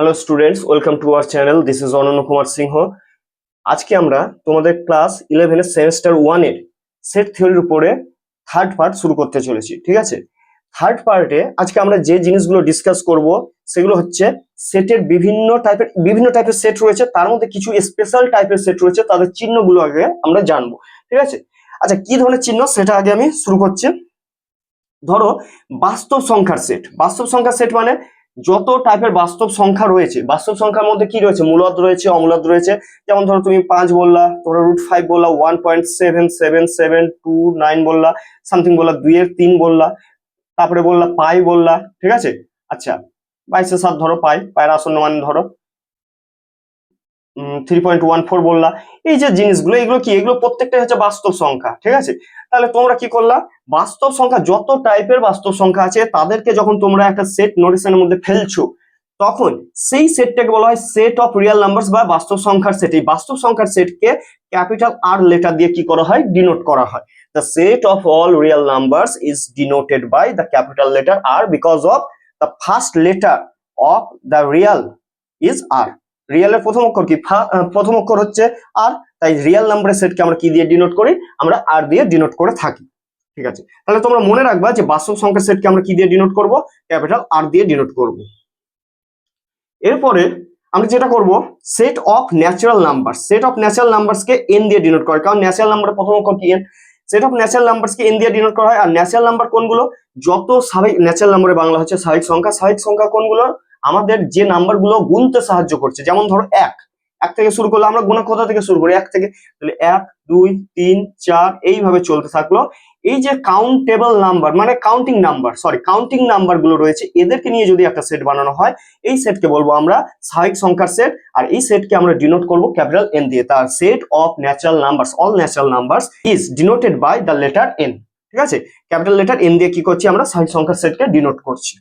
Hello students welcome to our channel this is Ananya Kumar Singh আজকে আমরা তোমাদের class ইলেভেনের সেমিস্টার ওয়ানের সেট থিওরির উপরে থার্ড পার্ট শুরু করতে চলেছি, ঠিক আছে? থার্ড পার্টে আজকে আমরা যে জিনিসগুলো ডিসকাস করব, সেগুলো হচ্ছে সেটের বিভিন্ন টাইপের বিভিন্ন টাইপের সেট রয়েছে, তার মধ্যে কিছু স্পেশাল টাইপের সেট রয়েছে, তাদের চিহ্নগুলো আগে আমরা জানব, ঠিক আছে? আচ্ছা কি ধরনের চিহ্ন? সেটা আগে আমি শুরু করছি। ধরো, বাস্তব সংখ্যার সেট বাস্তব সংখ্যার সেট মানে যত টাইপের বাস্তব সংখ্যা রয়েছে, বাস্তব সংখ্যার মধ্যে কি রয়েছে? মূলদ রয়েছে, অমূলদ রয়েছে। যেমন ধরো তুমি পাঁচ বললা, তোমরা রুট ফাইভ বললা one point seven seven seven two nine বললা সামথিং বললা দুইয়ের তিন বললা, তারপরে বললা পাই বললা, ঠিক আছে? আচ্ছা বাইশে সাত ধরো, পাই পায়ের আসন্ন মান ধরো। থ্রি পয়েন্ট ওয়ান ফোর বললা। এই যে জিনিসগুলো, এগুলো কি? এগুলো প্রত্যেকটাই হচ্ছে বাস্তব সংখ্যা, ঠিক আছে? তাহলে তোমরা কি করলা? বাস্তব সংখ্যা, যত টাইপের বাস্তব সংখ্যা আছে, তাদেরকে যখন তোমরা একটা সেট নোটেশনের মধ্যে ফেলছো, তখন সেই সেটটাকে বলা হয় সেট অফ রিয়েল নাম্বারস বা বাস্তব সংখ্যার সেট এই বাস্তব সংখ্যার সেটকে ক্যাপিটাল আর লেটার দিয়ে কি করা হয়? ডিনোট করা হয়। The set of all real numbers is denoted by the capital letter R because of the first letter of the real is R রিয়েলের প্রথম অক্ষর কি? প্রথম অক্ষর হচ্ছে আর, তাই রিয়েল নাম্বারের সেটকে আমরা কি দিয়ে ডিনোট করি? আমরা আর দিয়ে ডিনোট করে থাকি। ঠিক আছে? তাহলে তোমরা মনে রাখবা যে বাস্তব সংখ্যার সেটকে আমরা কি দিয়ে ডিনোট করব? ক্যাপিটাল আর দিয়ে ডিনোট করব। এরপরে আমরা যেটা করব set of natural number set of natural নাম্বারসকে N দিয়ে ডিনোট করে। কারণ ন্যাচারাল নাম্বারের প্রথম অক্ষর কি এন সেট অফ ন্যাচারাল নাম্বারসকে এন দিয়ে ডিনোট করা হয়। আর ন্যাচারাল নাম্বার কোনগুলো? যত স্বাভাবিক ন্যাচারাল নাম্বারে বাংলা হচ্ছে স্বাভাবিক সংখ্যা। স্বাভাবিক সংখ্যা কোনগুলো? আমাদের যে নাম্বারগুলো গুনতে সাহায্য করছে, যেমন ধরো এক। এক থেকে শুরু করলে আমরা গুণা কোথা থেকে শুরু করি? এক থেকে তাহলে এক, দুই, তিন, চার, এইভাবে চলতে থাকল। এই যে কাউন্টেবল নাম্বার মানে কাউন্টিং নাম্বার সরি কাউন্টিং নাম্বারগুলো রয়েছে, এদেরকে নিয়ে যদি একটা সেট বানানো হয়, এই সেটকে বলব আমরা স্বাভাবিক সংখ্যার সেট আর এই সেটকে আমরা ডিনোট করব ক্যাপিটাল এন দিয়ে। তার set of natural numbers all natural numbers is denoted by the letter N ঠিক আছে? ক্যাপিটাল লেটার এন দিয়ে কি করছি আমরা? স্বাভাবিক সংখ্যার সেটকে ডিনোট করছি।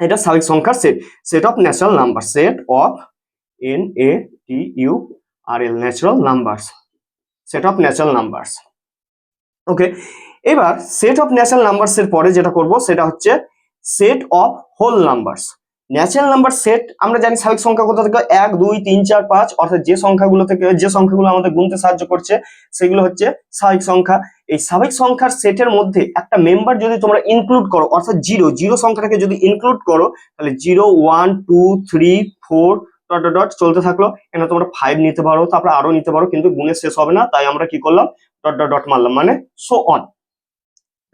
এটা স্বাভাবিক সংখ্যার set set of natural number set of N A T U R L natural numbers set of natural numbers okay এবার সেট অফ ন্যাচারাল নাম্বারস এর পরে যেটা করব, সেটা হচ্ছে set of whole numbers natural number set আমরা জানি স্বাভাবিক সংখ্যা কোথা থেকে? এক, দুই, তিন, চার, পাঁচ। অর্থাৎ যে সংখ্যাগুলো থেকে, যে সংখ্যাগুলো আমাদের গুনতে সাহায্য করছে, সেগুলো হচ্ছে স্বাভাবিক সংখ্যা। এই স্বাভাবিক সংখ্যার সেটের মধ্যে একটা মেম্বার যদি তোমরা ইনক্লুড করো, অর্থাৎ জিরো জিরো সংখ্যাটাকে যদি ইনক্লুড করো, তাহলে zero one two three four dot dot চলতে থাকল। এখানে তোমরা ফাইভ নিতে পারো, তারপরে আরও নিতে পারো, কিন্তু গুণে শেষ হবে না, তাই আমরা কি করলাম? ডট ডট ডট মারলাম মানে সো অন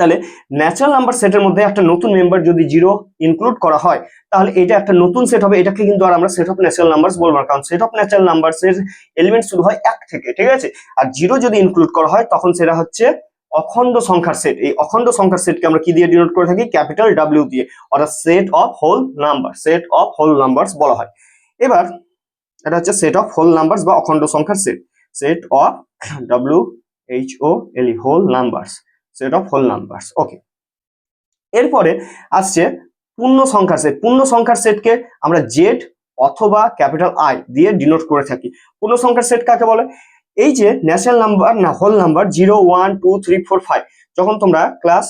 তাহলে ন্যাচারাল নাম্বার সেটের মধ্যে একটা নতুন মেম্বার যদি জিরো ইনক্লুড করা হয়, তাহলে এটা একটা নতুন সেট হবে, এটাকে কিন্তু আর আমরা সেট অফ ন্যাচারাল নাম্বার বলব না, কারণ সেট অফ ন্যাচারাল নাম্বারস এর এলিমেন্ট শুরু হয় এক থেকে, ঠিক আছে? আর জিরো যদি ইনক্লুড করা হয়, তখন সেটা হচ্ছে অখণ্ড সংখ্যার সেট এই অখণ্ড সংখ্যার সেটকে আমরা কি দিয়ে ডিনোট করে থাকি? ক্যাপিটাল ডাব্লিউ দিয়ে, অর্থাৎ set of whole number set of whole numbers বলা হয়। এবার, এটা হচ্ছে সেট অফ হোল নাম্বারস বা অখণ্ড সংখ্যার set set of W H O L whole numbers set of whole numbers okay এরপরে আসছে পূর্ণ সংখ্যার সেট পূর্ণ সংখ্যার সেটকে আমরা জেড অথবা ক্যাপিটাল আই দিয়ে ডিনোট করে থাকি। পূর্ণ সংখ্যার সেট কাকে বলে? এই যে ন্যাশনাল নাম্বার না whole number zero one two three four five যখন তোমরা ক্লাস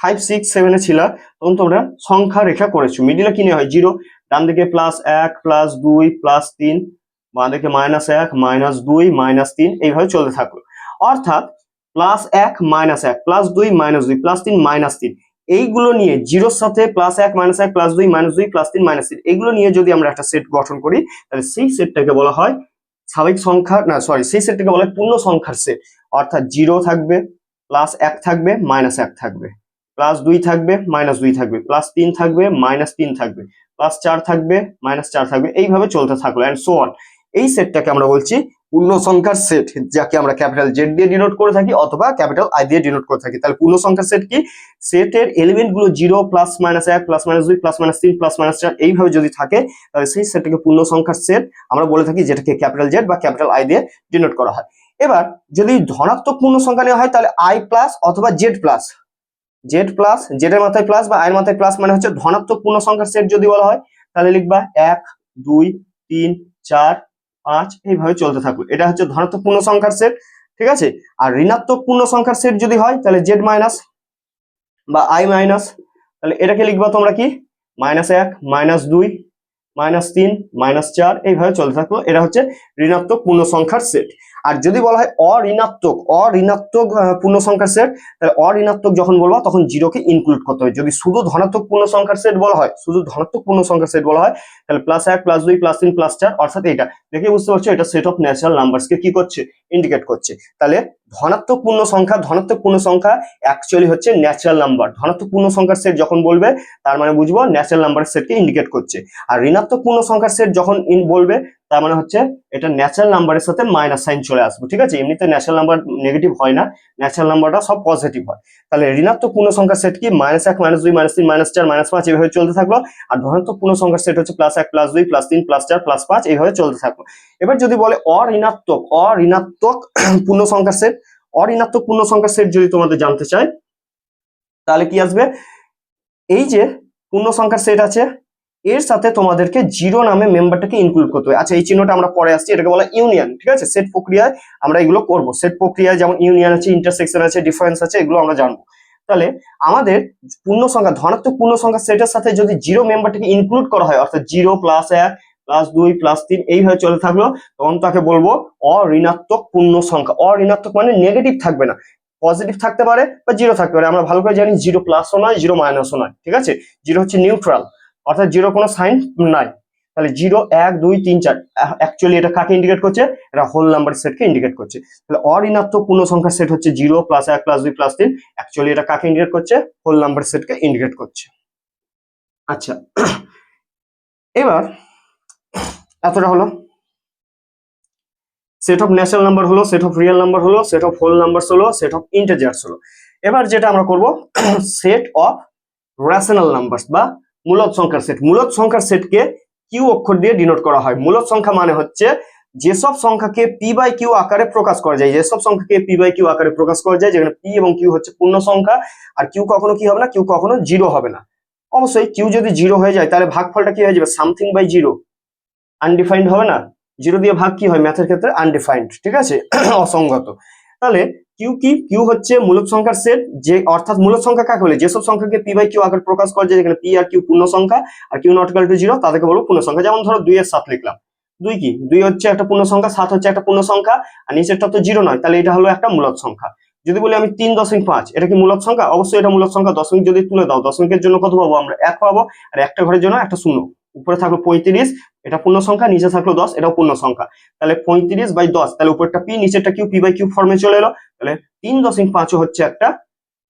ফাইভ সিক্স সেভেনে ছিল, তখন তোমরা সংখ্যা রেখা করেছ। মিডিলে কিনে হয়? জিরো ডান দিকে প্লাস এক প্লাস দুই প্লাস তিন, বাঁ দিকে মাইনাস এক মাইনাস দুই মাইনাস তিন, এইভাবে চলতে থাকল। অর্থাৎ প্লাস এক মাইনাস এক প্লাস দুই মাইনাস দুই প্লাস তিন মাইনাস তিন। এইগুলো নিয়ে জিরোর সাথে প্লাস এক মাইনাস এক প্লাস দুই মাইনাস দুই প্লাস তিন মাইনাস তিন এগুলো নিয়ে যদি আমরা একটা সেট গঠন করি, তাহলে সেই সেটটাকে বলা হয় স্বাভাবিক সংখ্যা না সরি সেই সেটটাকে বলা হয় পূর্ণ সংখ্যার সেট অর্থাৎ জিরো থাকবে প্লাস এক থাকবে মাইনাস এক থাকবে। প্লাস দুই থাকবে মাইনাস দুই থাকবে। প্লাস তিন থাকবে মাইনাস তিন থাকবে। প্লাস চার থাকবে মাইনাস চার থাকবে। এইভাবে চলতে থাকল অ্যান্ড সো অন এই সেটটাকে আমরা বলছি পূর্ণ সংখ্যার সেট যাকে আমরা ক্যাপিটাল জেড দিয়ে ডিনোট করে থাকি অথবা ক্যাপিটাল আই দিয়ে ডিনোট করে থাকি। তাহলে পূর্ণ সংখ্যার সেট কি সেটের এলিমেন্টগুলো জিরো প্লাস মাইনাস এক প্লাস মাইনাস দুই প্লাস মাইনাস তিন প্লাস মাইনাস চার এইভাবে যদি থাকে, তাহলে সেই সেটটাকে পূর্ণ সংখ্যার সেট আমরা বলে থাকি যেটাকে ক্যাপিটাল জেড বা ক্যাপিটাল আই দিয়ে ডিনোট করা হয়। এবার যদি ধনাত্মক পূর্ণ সংখ্যা নেওয়া হয়, তাহলে আই প্লাস অথবা জেড প্লাস জেড প্লাস জেডের মাথায় প্লাস বা আয়ের মাথায় প্লাস মানে হচ্ছে ধনাত্মক পূর্ণ সংখ্যার সেট যদি বলা হয়, তাহলে লিখবা এক, দুই, তিন, চার পাঁচ এইভাবে চলতে থাকবে এটা হচ্ছে ধনাত্মক পূর্ণ সংখ্যার সেট ঠিক আছে? আর ঋণাত্মক পূর্ণ সংখ্যার সেট যদি হয়, তাহলে জেড মাইনাস বা আই মাইনাস তাহলে এটাকে লিখবা তোমরা কি? মাইনাস এক মাইনাস দুই মাইনাস তিন মাইনাস চার, এইভাবে চলতে থাকল। এটা হচ্ছে ঋণাত্মক পূর্ণ সংখ্যার সেট আর যদি বলা হয় অঋণাত্মক অঋণাত্মক পূর্ণ সংখ্যার সেট তাহলে অঋণাত্মক যখন বলব, তখন জিরোকে ইনক্লুড করতে হবে। যদি শুধু ধনাত্মক পূর্ণ সংখ্যার সেট বলা হয়, শুধু ধনাত্মক পূর্ণ সংখ্যার সেট বলা হয়, তাহলে প্লাস এক প্লাস দুই প্লাস তিন প্লাস চার, অর্থাৎ এটা। দেখে বুঝতে পারছ, এটা সেট অফ ন্যাচারাল নাম্বারসকে কি করছে? ইন্ডিকেট করছে। তাহলে ধনাত্মক পূর্ণ সংখ্যা ধনাত্মক পূর্ণ সংখ্যা অ্যাকচুয়ালি হচ্ছে ন্যাচারাল নাম্বার ধনাত্মক পূর্ণ সংখ্যার সেট যখন বলবে, তার মানে বুঝব ন্যাচারাল নাম্বারের সেটকে ইন্ডিকেট করছে। আর ঋণাত্মক পূর্ণ সংখ্যার সেট যখন ইন বলবে তার মানে হচ্ছে এটা ন্যাচারাল নাম্বারের সাথে মাইনাস সাইন চলে আসবে, ঠিক আছে? এমনিতে ন্যাচারাল নাম্বার নেগেটিভ হয় না ন্যাচারাল নাম্বারটা সব পজিটিভ হয়। তাহলে ঋণাত্মক পূর্ণ সংখ্যার সেট কি? মাইনাস এক মাইনাস দুই মাইনাস তিন মাইনাস চার মাইনাস পাঁচ এইভাবে চলতে থাকল। আর ধনাত্মক পূর্ণ সংখ্যার সেট হচ্ছে প্লাস এক প্লাস দুই প্লাস তিন প্লাস চার প্লাস পাঁচ এইভাবে চলতে থাকল। এবার যদি বলে অঋণাত্মক অঋণাত্মক পূর্ণ সংখ্যার সেট অঋণাত্মক পূর্ণ সংখ্যার সেট যদি তোমাদের জানতে চাই, তাহলে কি আসবে? এই যে পূর্ণ সংখ্যার সেট আছে এর সাথে তোমাদেরকে জিরো নামে মেম্বারটাকে ইনক্লুড করতে হবে। আচ্ছা এই চিহ্নটা আমরা পরে আসছি, এটাকে বলা ইউনিয়ন ঠিক আছে? সেট প্রক্রিয়ায় আমরা এগুলো করব। সেট প্রক্রিয়ায় যেমন ইউনিয়ন আছে ইন্টারসেকশন আছে ডিফারেন্স আছে, এগুলো আমরা জানব। তাহলে আমাদের পূর্ণ সংখ্যা ধনাত্মক পূর্ণ সংখ্যা সেটের সাথে যদি জিরো মেম্বারটাকে ইনক্লুড করা হয়, অর্থাৎ জিরো প্লাস এক প্লাস দুই প্লাস তিন এইভাবে চলে থাকল, তখন তাকে বলব অঋণাত্মক পূর্ণ সংখ্যা অঋণাত্মক মানে নেগেটিভ থাকবে না। পজিটিভ থাকতে পারে বা জিরো থাকতে পারে। আমরা ভালো করে জানি, জিরো প্লাসও নয়, জিরো মাইনাসও নয়, ঠিক আছে? জিরো হচ্ছে নিউট্রাল অর্থাৎ জিরো কোনো সাইন নাই। তাহলে জিরো এক, দুই, তিন, চার অ্যাকচুয়ালি এটা কাকে ইন্ডিকেট করছে? এটা হোল নাম্বার সেটকে ইন্ডিকেট করছে। তাহলে অঋণাত্মক পূর্ণ সংখ্যার সেট হচ্ছে জিরো প্লাস এক প্লাস দুই প্লাস তিন। অ্যাকচুয়ালি এটা কাকে ইন্ডিকেট করছে? হোল নাম্বার সেটকে ইন্ডিকেট করছে। আচ্ছা এবার এতটা হলো। সেট অফ ন্যাচারাল নাম্বার হলো সেট অফ রিয়েল নাম্বার হলো সেট অফ হোল নাম্বার হলো সেট অফ ইন্টেজার্স হলো। এবার যেটা আমরা করব সেট অফ রেশনাল নাম্বার বা মূলদ সংখ্যার সেট মূলদ সংখ্যার সেটকে কিউ অক্ষর দিয়ে ডিনোট করা হয়। মূলদ সংখ্যা মানে হচ্ছে যেসব সংখ্যাকে পি বাই কিউ আকারে প্রকাশ করা যায়, যেসব সংখ্যাকে পি বাই কিউ আকারে প্রকাশ করা যায়, যেখানে পি এবং কিউ হচ্ছে পূর্ণ সংখ্যা, আর কিউ কখনো কি হবে না? কিউ কখনো জিরো হবে না। অবশ্যই কিউ যদি জিরো হয়ে যায়, তাহলে ভাগফলটা কি হয়ে যাবে? সামথিং বাই জিরো আনডিফাইন্ড হবে না? জিরো দিয়ে ভাগ কি হয়? ম্যাথের ক্ষেত্রে আনডিফাইন্ড ঠিক আছে? অসংগত। তাহলে কিউ কি? কিউ হচ্ছে মূলদ সংখ্যার সেট যে অর্থাৎ মূলদ সংখ্যা কাকে বলে? যেসব সংখ্যাকে পি বাই কিউ আকারে প্রকাশ করা যেখানে পি আর কিউ পূর্ণ সংখ্যা, আর কিউ নট টু জিরো তাদেরকে বলব পূর্ণ সংখ্যা। যেমন ধরো দুই এর সাত লিখলাম। দুই কি? দুই হচ্ছে একটা পূর্ণ সংখ্যা, সাত হচ্ছে একটা পূর্ণ সংখ্যা, আর নিচেরটা তো জিরো নয়, তাহলে এটা হলো একটা মূলদ সংখ্যা। যদি বলি আমি তিন দশমিক পাঁচ, এটা কি মূলদ সংখ্যা? অবশ্যই এটা মূলদ সংখ্যা। দশমিক যদি তুলে দাও, দশমিকের জন্য কত পাবো আমরা? এক পাবো, আর একটা ঘরের জন্য একটা শূন্য। উপরে থাকল পঁয়ত্রিশ, এটা পূর্ণ সংখ্যা, নিচে থাকল দশ, এটাও পূর্ণ সংখ্যা। তাহলে পঁয়ত্রিশ বাই দশ, তাহলে উপরটা পি, নিচেরটা কিউ, পি বাই কিউ ফর্মে চলে এলো। তাহলে তিন দশমিক পাঁচও হচ্ছে একটা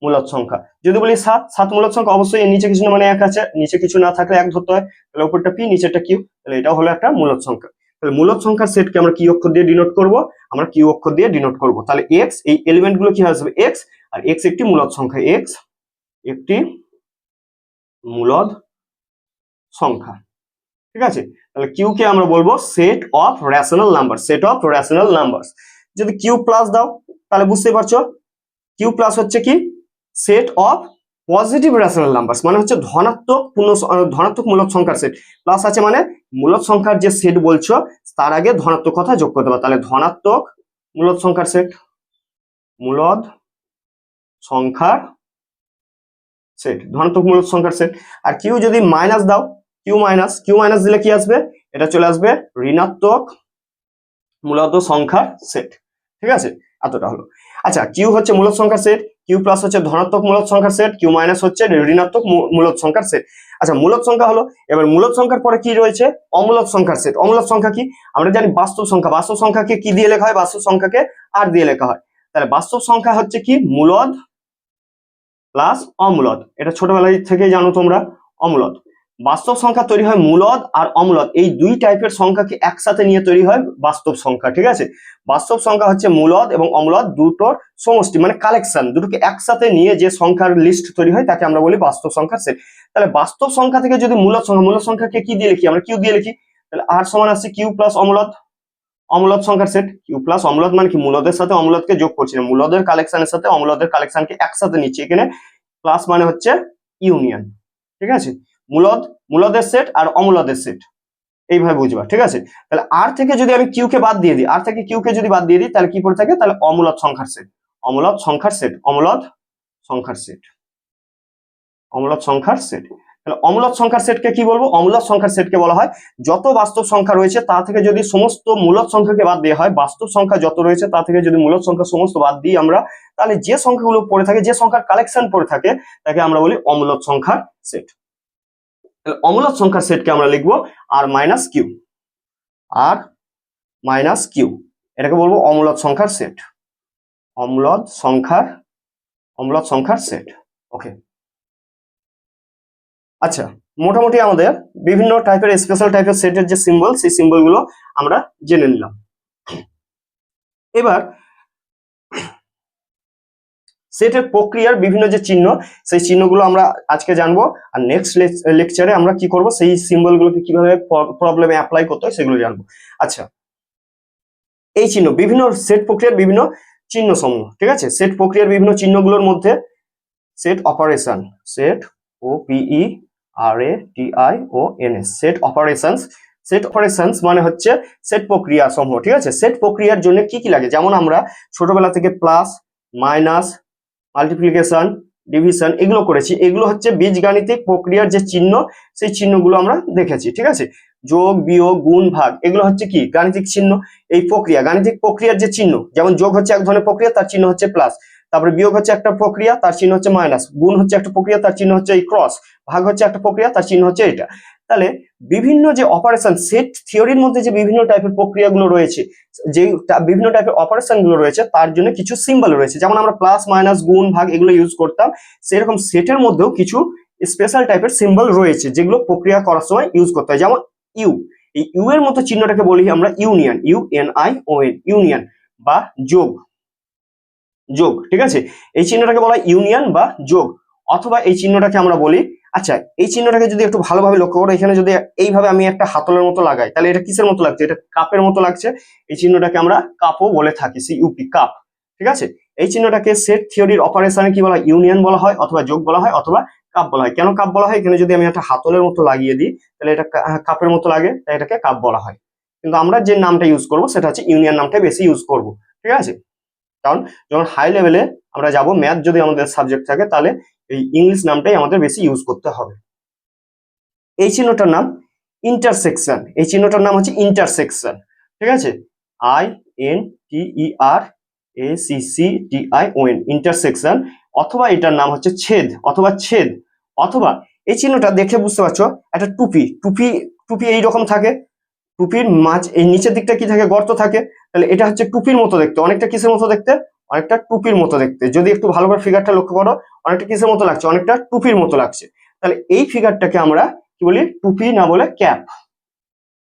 মূলদ সংখ্যা। যদি বলি সাত সাত মূলদ সংখ্যা, অবশ্যই এর নিচে কিছু না মানে এক আছে, নিচে কিছু না থাকলে এক ধরতে হয়। তাহলে উপরটা পি, নিচেরটা কিউ, তাহলে এটাও হলো একটা মূলদ সংখ্যা। তাহলে মূলদ সংখ্যার সেটকে আমরা কি অক্ষর দিয়ে ডিনোট করব, আমরা কিউ অক্ষর দিয়ে ডিনোট করব। তাহলে এক্স এই এলিমেন্টগুলো কি আসবে এক্স আর এক্স একটি মূলদ সংখ্যা। এক্স একটি মূলদ সংখ্যা। ঠিক আছে? তাহলে কিউ কে আমরা বলব set of rational number set of rational number যদি কিউ প্লাস দাও, তাহলে বুঝতে পারছ? কিউ প্লাস হচ্ছে কি? Set of positive rational number মানে হচ্ছে ধনাত্মক পূর্ণ ধনাত্মক মূলক সংখ্যার সেট প্লাস আছে মানে মূলদ সংখ্যার যে সেট বলছো, তার আগে ধনাত্মক কথা যোগ করতে হবে তাহলে ধনাত্মক মূলদ সংখ্যার সেট মূলদ সংখ্যার সেট ধনাত্মক মূলদ সংখ্যার সেট আর কিউ যদি মাইনাস দাও কিউ মাইনাস কিউ মাইনাস দিলে কি আসবে? এটা চলে আসবে ঋণাত্মক মূলত সংখ্যার সেট ঠিক আছে? এতটা হলো। আচ্ছা কিউ হচ্ছে মূলত সংখ্যার সেট কিউ প্লাস হচ্ছে ধনাত্মক মূলত সংখ্যার সেট কিউ মাইনাস হচ্ছে ঋণাত্মক মূলত সংখ্যার সেট আচ্ছা মূলত সংখ্যা হলো, এবার মূলত সংখ্যার পরে কি রয়েছে? অমূলদ সংখ্যার সেট অমূলদ সংখ্যা কি? আমরা জানি বাস্তব সংখ্যা। বাস্তব সংখ্যাকে কি দিয়ে লেখা হয়? বাস্তব সংখ্যাকে আর দিয়ে লেখা হয়। তাহলে বাস্তব সংখ্যা হচ্ছে কি? মূলদ প্লাস অমূলদ। এটা ছোটবেলায় থেকেই জানো তোমরা, অমূলদ। বাস্তব সংখ্যা তৈরি হয় মূলদ আর অমূলদ। এই দুই টাইপের সংখ্যাকে একসাথে নিয়ে তৈরি হয় বাস্তব সংখ্যা, ঠিক আছে? বাস্তব সংখ্যা হচ্ছে মূলদ এবং অমূলদ দুটোর সমষ্টি মানে কালেকশন দুটোকে একসাথে নিয়ে যে সংখ্যার লিস্ট তৈরি হয়, তাকে আমরা বলি বাস্তব সংখ্যার সেট তাহলে বাস্তব সংখ্যা থেকে যদি মূলদ সংখ্যা, মূলদ সংখ্যাকে কি দিয়ে লিখি? আমরা কিউ দিয়ে লিখি। তাহলে আর সমান আসছে কিউ প্লাস অমূলদ। অমূলদ সংখ্যার সেট কিউ প্লাস অমূলদ মানে কি? মূলদের সাথে অমূলদকে যোগ করছি না। মূলদের কালেকশনের সাথে অমূলদের কালেকশনকে একসাথে নিচ্ছি। এখানে প্লাস মানে হচ্ছে ইউনিয়ন ঠিক আছে? মূলদ, মূলদের সেট আর অমূলদের সেট এইভাবে বুঝবা, ঠিক আছে? তাহলে আর থেকে যদি আমি কিউ কে বাদ দিয়ে দিই আর থেকে কিউ কে যদি বাদ দিয়ে দিই, তাহলে কি পড়ে থাকে? তাহলে অমূলদ সংখ্যার সেট অমূলদ সংখ্যার সেট অমূলদ সংখ্যার সেট অমূলদ সংখ্যার সেট তাহলে অমূলক সংখ্যার সেটকে কি বলব? অমূলক সংখ্যার সেটকে বলা হয়। যত বাস্তব সংখ্যা রয়েছে, তা থেকে যদি সমস্ত মূলক সংখ্যাকে বাদ দেওয়া হয়, বাস্তব সংখ্যা যত রয়েছে, তা থেকে যদি মূলক সংখ্যা সমস্ত বাদ দিই আমরা, তাহলে যে সংখ্যাগুলো পড়ে থাকে, যে সংখ্যার কালেকশন পড়ে থাকে, তাকে আমরা বলি অমূলক সংখ্যার সেট অমূলক সংখ্যার সেটকে আমরা লিখব R minus Q R minus Q এটাকে বলব অমূলক সংখ্যার সেট অম্লদ সংখ্যার অম্লদ সংখ্যার সেট ওকে আচ্ছা মোটামুটি আমাদের বিভিন্ন টাইপের স্পেশাল টাইপের সেটের যে সিম্বল সেই সিম্বলগুলো আমরা জেনে নিলাম। এবার সেটের প্রক্রিয়ার বিভিন্ন যে চিহ্ন, সেই চিহ্নগুলো আমরা আজকে জানব। আর নেক্সট লেকচারে আমরা কি করব, সেই সিম্বলগুলোকে কীভাবে প্রবলেমে অ্যাপ্লাই করতে হয় সেগুলো জানব। আচ্ছা এই চিহ্ন, বিভিন্ন সেট প্রক্রিয়ার বিভিন্ন চিহ্ন সমূহ, ঠিক আছে? সেট প্রক্রিয়ার বিভিন্ন চিহ্নগুলোর মধ্যে set operation set O P E R A T I O N S set operations set operations মানে হচ্ছে সেট প্রক্রিয়া সমূহ, ঠিক আছে? সেট প্রক্রিয়ার জন্য কি কি লাগে? যেমন আমরা ছোটবেলা থেকে প্লাস মাইনাস মাল্টিপ্লিকেশন ডিভিশন এগুলো করেছি। এগুলো হচ্ছে বীজগাণিতিক প্রক্রিয়ার যে চিহ্ন, সেই চিহ্নগুলো আমরা দেখেছি, ঠিক আছে? যোগ, বিয়োগ, গুণ, ভাগ, এগুলো হচ্ছে কি? গাণিতিক চিহ্ন। এই প্রক্রিয়া, গাণিতিক প্রক্রিয়ার যে চিহ্ন, যেমন যোগ হচ্ছে এক ধরনের প্রক্রিয়া, তার চিহ্ন হচ্ছে প্লাস তারপরে বিয়োগ হচ্ছে একটা প্রক্রিয়া, তার চিহ্ন হচ্ছে মাইনাস গুণ হচ্ছে একটা প্রক্রিয়া, তার চিহ্ন হচ্ছে এই ক্রস ভাগ হচ্ছে একটা প্রক্রিয়া, তার চিহ্ন হচ্ছে এটা তাহলে বিভিন্ন যে অপারেশন সেট থিওরির মধ্যে যে বিভিন্ন টাইপের প্রক্রিয়াগুলো রয়েছে যে বিভিন্ন টাইপের অপারেশনগুলো রয়েছে, তার জন্য কিছু সিম্বল রয়েছে। যেমন আমরা প্লাস মাইনাস গুণ, ভাগ এগুলো ইউজ করতাম, সেরকম সেটের মধ্যেও কিছু স্পেশাল টাইপের সিম্বল রয়েছে, যেগুলো প্রক্রিয়া করার সময় ইউজ করতে হয়। যেমন ইউ এই ইউ এর মতো চিহ্নটাকে বলি আমরা union U N I O N union বা যোগ। যোগ, ঠিক আছে? এই চিহ্নটাকে বলা ইউনিয়ন বা যোগ। অথবা এই চিহ্নটাকে আমরা বলি আচ্ছা এই চিহ্নটাকে যদি একটু ভালোভাবে লক্ষ্য করো, এখানে যদি এইভাবে আমি একটা হাতলের মতো লাগাই, তাহলে এটা কিসের মতো লাগছে? এটা কাপের মতো লাগছে। এই চিহ্নটাকে আমরা কাপও বলে থাকি, সি ইউপি কাপ। ঠিক আছে? এই চিহ্নটাকে সেট থিওরির অপারেশনে কি বলা হয়? ইউনিয়ন বলা হয়, অথবা যোগ বলা হয়, অথবা কাপ বলা হয়। কেন কাপ বলা হয়? এখানে যদি আমি একটা হাতলের মতো লাগিয়ে দিই, তাহলে এটা কাপের মতো লাগে, তাই এটাকে কাপ বলা হয়। কিন্তু আমরা যে নামটা ইউজ করব, সেটা হচ্ছে ইউনিয়ন নামটা বেশি ইউজ করব। ঠিক আছে? কারণ যখন হাই লেভেলে আমরা যাব ম্যাথ যদি আমাদের সাবজেক্ট থাকে, তাহলে এই ইংলিশ নামটাই আমাদের বেশি ইউজ করতে হবে। এই চিহ্নটার নাম ইন্টারসেকশন এই চিহ্নটার নাম হচ্ছে ইন্টারসেকশন ঠিক আছে? I N T E R A C C T I O N intersection অথবা এটার নাম হচ্ছে ছেদ, অথবা ছেদ। অথবা এই চিহ্নটা দেখে বুঝতে পারছ, একটা টুপি। টুপি টুপি এই রকম থাকে। টুপির মাঝ, এই নিচের দিকটা কি থাকে? গর্ত থাকে। তাহলে এটা হচ্ছে টুপির মতো দেখতে। অনেকটা কিসের মতো দেখতে? অনেকটা টুপির মতো দেখতে। যদি একটু ভালো করে ফিগারটা লক্ষ্য করো, অনেকটা কিসের মতো লাগছে? অনেকটা টুপির মতো লাগছে। তাহলে এই ফিগারটাকে আমরা কি বলি? টুপি না বলে ক্যাপ।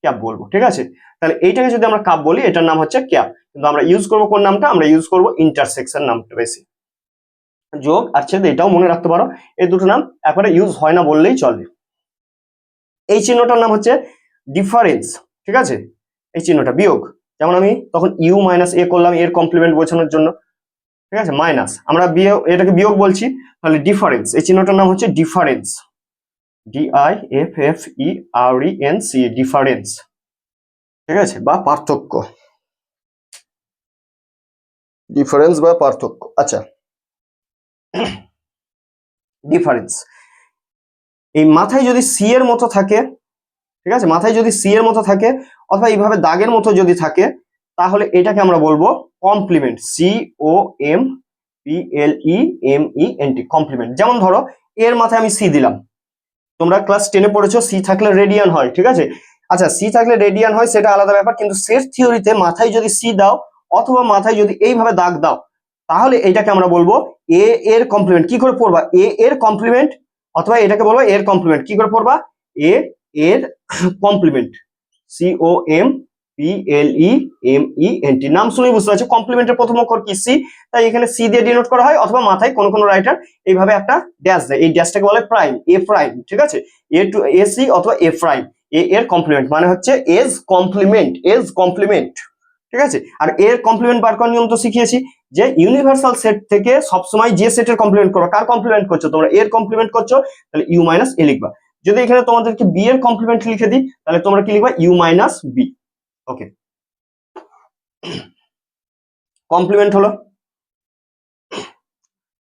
ক্যাপ বলব, ঠিক আছে? তাহলে এইটাকে যদি আমরা কাপ বলি, এটার নাম হচ্ছে ক্যাপ। কিন্তু আমরা ইউজ করব কোন নামটা? আমরা ইউজ করব ইন্টারসেকশন নামটা বেশি। যোগ আর ছেদ, এটাও মনে রাখতে পারো। এই দুটো নাম একবারে ইউজ হয় না বললেই চলে। এই চিহ্নটার নাম হচ্ছে ডিফারেন্স ঠিক আছে? এই চিহ্নটা, বিয়োগ। যেমন আমি তখন ইউ মাইনাস এ করলাম এর কমপ্লিমেন্ট বোঝানোর জন্য। ঠিক আছে? মাইনাস আমরা এটাকে বিয়োগ বলছি। তাহলে ডিফারেন্স এই চিহ্নটার নাম হচ্ছে difference D I F F E R E N C difference ঠিক আছে? বা পার্থক্য। ডিফারেন্স বা পার্থক্য। আচ্ছা। ডিফারেন্স এই মাথায় যদি সি এর মতো থাকে ঠিক আছে? মাথায় যদি সি এর মতো থাকে অথবা এইভাবে দাগের মতো যদি থাকে, তাহলে এটাকে আমরা বলব complement C O M P L E M E N T complement যেমন ধরো, এর মাথায় আমি সি দিলাম। তোমরা ক্লাস টেনে পড়েছো সি থাকলে রেডিয়ান হয়, ঠিক আছে? আচ্ছা সি থাকলে রেডিয়ান হয়, সেটা আলাদা ব্যাপার, কিন্তু সেট থিওরিতে মাথায় যদি সি দাও, অথবা মাথায় যদি এইভাবে দাগ দাও, তাহলে এটাকে আমরা বলব এ এর কমপ্লিমেন্ট কি করে পড়বা? এ এর কমপ্লিমেন্ট অথবা এটাকে বলব এর কমপ্লিমেন্ট কি করে পড়বা? এ এর complement C O M P L E M E N T নাম শুনেই বুঝতে পারছ। কমপ্লিমেন্টের প্রথম অক্ষর কি? সি তাই এখানে সি দিয়ে ডিনোট করা হয় অথবা মাথায় কোন কোন রাইটার এইভাবে একটা ড্যাশ দেয়। এই ড্যাশটাকে বলে প্রাইম এ প্রাইম ঠিক আছে? এ টু এ সি অথবা এ প্রাইম এ এর কমপ্লিমেন্ট মানে হচ্ছে এজ কমপ্লিমেন্ট এজ কমপ্লিমেন্ট ঠিক আছে? আর এর কমপ্লিমেন্ট বার করার নিয়ম তো শিখিয়েছি যে ইউনিভার্সাল সেট থেকে সবসময় যে সেটের কমপ্লিমেন্ট করো, কার কমপ্লিমেন্ট করছ? তোমরা এর কমপ্লিমেন্ট করছ, তাহলে ইউ মাইনাস এ লিখবা। যদি এখানে তোমাদেরকে বি এর কমপ্লিমেন্ট লিখে দিই, তাহলে তোমরা কি লিখবা? U minus B okay complement হলো?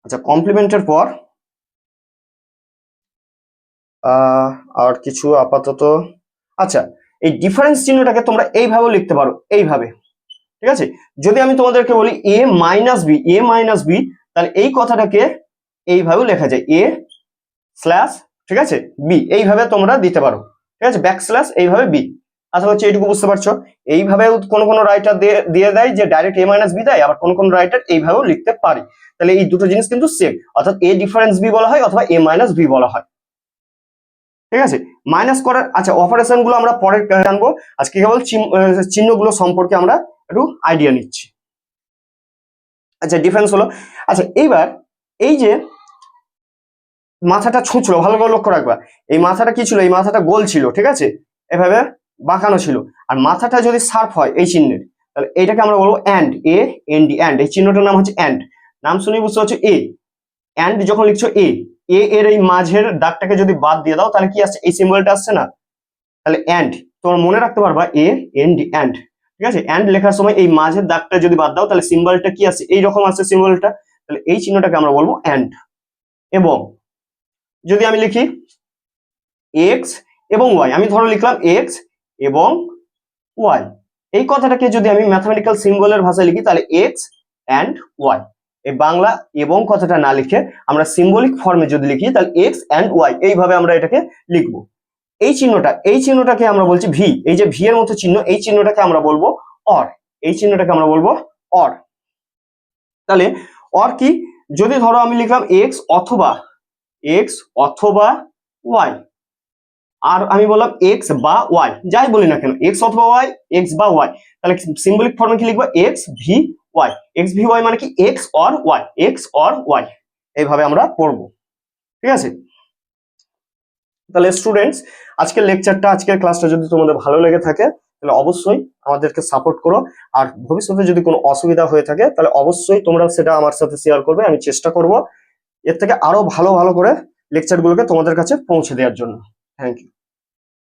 আচ্ছা কমপ্লিমেন্টের পর আর কিছু আপাতত আচ্ছা এই ডিফারেন্স চিহ্নটাকে তোমরা এইভাবেও লিখতে পারো, এইভাবে। ঠিক আছে? যদি আমি তোমাদেরকে বলি A minus B A minus B তাহলে এই কথাটাকে এইভাবেও লেখা যায়। এ স্ল্যাশ ঠিক আছে? বি এইভাবে তোমরা দিতে পারো। ঠিক আছে? ব্যাক স্ল্যাশ এইভাবে বি আশা করছি এইটুকু বুঝতে পারছ। এইভাবেও কোনো কোনো রাইটার দিয়ে, দেয় যে ডাইরেক্ট এ মাইনাস বি দেয়, আবার কোন কোন রাইটার এইভাবেও লিখতে পারে। তাহলে এই দুটো জিনিস কিন্তু সেম অর্থাৎ এ ডিফারেন্স বি বলা হয় অথবা এ মাইনাস বি বলা হয়। ঠিক আছে? মাইনাস করার আচ্ছা অপারেশনগুলো আমরা পরে জানব। আজকে কেবল চিহ্নগুলো সম্পর্কে আমরা একটু আইডিয়া নিচ্ছি। আচ্ছা ডিফারেন্স হলো। আচ্ছা এইবার এই যে মাথাটা ছুঁচলো, ভালো করে লক্ষ্য রাখবা। এই মাথাটা কি ছিল? এই মাথাটা গোল ছিল, ঠিক আছে? এভাবে বাঁকানো ছিল। আর মাথাটা যদি শার্প হয়, এই চিহ্নের, তাহলে এইটাকে আমরা বলব and A N D and এই চিহ্নটার নাম হচ্ছে অ্যান্ড নাম শুনেই বুঝতে পারছ এ অ্যান্ড যখন লিখছো এ এ এর এই মাঝের দাগটাকে যদি বাদ দিয়ে দাও, তাহলে কি আসছে? এই সিম্বলটা আসছে না। তাহলে অ্যান্ড তোমার মনে রাখতে পারবা এ এন ডি অ্যান্ড ঠিক আছে? অ্যান্ড লেখার সময় এই মাঝের দাগটা যদি বাদ দাও, তাহলে সিম্বলটা কি আসছে? এইরকম আসছে সিম্বলটা তাহলে এই চিহ্নটাকে আমরা বলব অ্যান্ড এবং যদি আমি লিখি এক্স এবং ওয়াই আমি ধরো লিখলাম এক্স এবং ওয়াই এই কথাটাকে যদি আমি ম্যাথমেটিক্যাল সিম্বলের ভাষায় লিখি, তাহলে এক্স অ্যান্ড ওয়াই এই বাংলা এবং কথাটা না লিখে আমরা সিম্বলিক ফর্মে যদি লিখি, তাহলে এক্স অ্যান্ড ওয়াই এইভাবে আমরা এটাকে লিখব। এই চিহ্নটা, এই চিহ্নটাকে আমরা বলছি ভি এই যে ভি এর মতো চিহ্ন, এই চিহ্নটাকে আমরা বলব অর এই চিহ্নটাকে আমরা বলব অর তাহলে অর কি? যদি ধরো আমি লিখলাম এক্স অথবা এক্স অথবা ওয়াই আর আমি বললাম এক্স বা ওয়াই যাই বলি না কেন এক্স অথবা ওয়াই এক্স বা ওয়াই তাহলে সিম্বলিক ফর্মে কি লিখব? X V Y X V Y মানে কি? X or Y X or Y এইভাবে আমরা পড়ব। ঠিক আছে? তাহলে স্টুডেন্টস আজকের লেকচারটা আজকের ক্লাসটা যদি তোমাদের ভালো লেগে থাকে, তাহলে অবশ্যই আমাদেরকে সাপোর্ট করো। আর ভবিষ্যতে যদি কোনো অসুবিধা হয়ে থাকে, তাহলে অবশ্যই তোমরা সেটা আমার সাথে শেয়ার করবে, আমি চেষ্টা করব। এর থেকে আরও ভালো ভালো করে লেকচারগুলোকে তোমাদের কাছে পৌঁছে দেওয়ার জন্য। Thank you